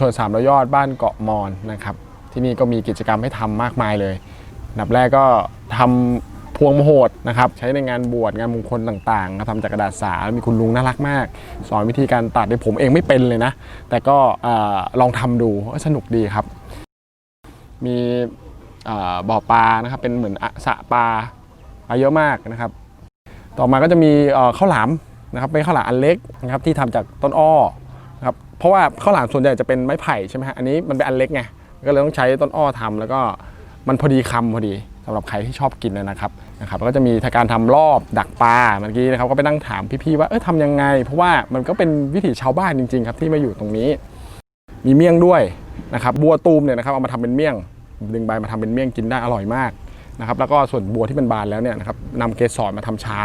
ชนสามร้อยยอดบ้านเกาะมอนนะครับ ที่นี่ก็มีกิจกรรมให้ทำมากมายเลยนดับแรกก็ทำพวงมโหดนะครับใช้ในงานบวชงานมงคลต่างๆนะทำจากกระดาษสามีคุณลุงน่ารักมาก สอนวิธีการตัดที่ผมเองไม่เป็นเลยนะ แต่ก็อลองทำดูก็สนุกดีครับ มีบ่อปลานะครับเป็นเหมือนอสระปลาปลาเยอะมากนะครับ ต่อมาก็จะมีข้าวหลามนะครับเป็นข้าวหลามอันเล็กนะครับที่ทำจากต้นอ้อ เพราะว่าข้าวหลามส่วนใหญ่จะเป็นไม้ไผ่ใช่ไหมฮะอันนี้มันเป็นอันเล็กไงก็เลยต้องใช้ต้นอ้อทำแล้วก็มันพอดีคำพอดีสำหรับใครที่ชอบกินนะครับนะครับก็จะมีการทำรอบดักปลาเมื่อกี้นะครับก็ไปนั่งถามพี่ๆว่าเออทำยังไง เพราะว่ามันก็เป็นวิถีชาวบ้านจริง ๆ ครับที่มาอยู่ตรงนี้ มีเมี่ยงด้วยนะครับบัวตูมเนี่ยนะครับเอามาทำเป็นเมี่ยงดึงใบมาทำเป็นเมี่ยงกินได้อร่อยมากนะครับแล้วก็ส่วนบัวที่เป็นบานแล้วเนี่ยนะครับนำเกสรมาทำชา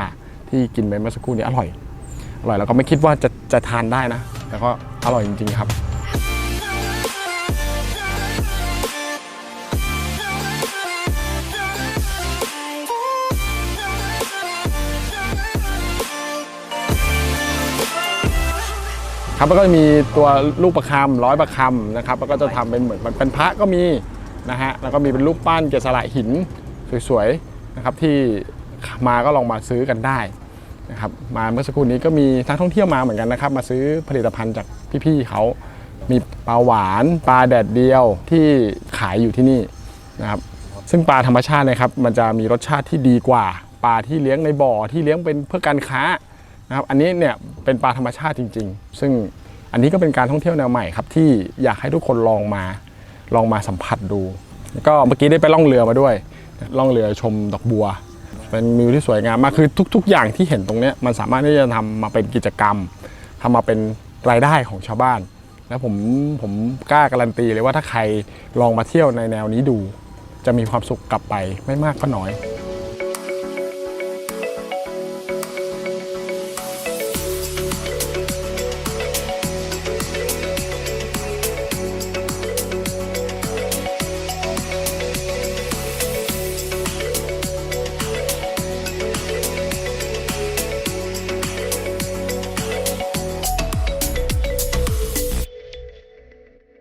ที่กินไปเมื่อสักครู่นี้อร่อยอร่อยแล้วก็ไม่คิดว่าจะจะทานได้นะแต่ก็ อร่อยจริงๆครับครับแล้วก็มีตัวลูกประคำร้อยประคำนะครับแล้วก็จะทำเป็นเหมือนเป็นพระก็มีนะฮะแล้วก็มีเป็นรูปปั้นเกสละหินสวยๆนะครับที่มาก็ลองมาซื้อกันได้ นะครับมาเมื่อสักครู่นี้ก็มีนักท่องเที่ยวมาเหมือนกันนะครับ มาซื้อผลิตภัณฑ์จากพี่ๆเขามีปลาหวานปลาแดดเดียวที่ขายอยู่ที่นี่นะครับซึ่งปลาธรรมชาตินะครับ มันจะมีรสชาติที่ดีกว่าปลาที่เลี้ยงในบ่อที่เลี้ยงเป็นเพื่อการค้านะครับอันนี้เนี่ยเป็นปลาธรรมชาติจริง ๆ ซึ่งอันนี้ก็เป็นการท่องเที่ยวแนวใหม่ครับที่อยากให้ทุกคนลองมาลองมาสัมผัสดู แล้วก็เมื่อกี้ได้ไปล่องเรือมาด้วยล่องเรือชมดอกบัว เป็นมิวที่สวยงามมากคือทุก ๆ อย่างที่เห็นตรงนี้มันสามารถที่จะทำมาเป็นกิจกรรมทำมาเป็นรายได้ของชาวบ้าน แล้วผมผมกล้าการันตีเลยว่าถ้าใครลองมาเที่ยวในแนวนี้ดู จะมีความสุขกลับไปไม่มากก็น้อย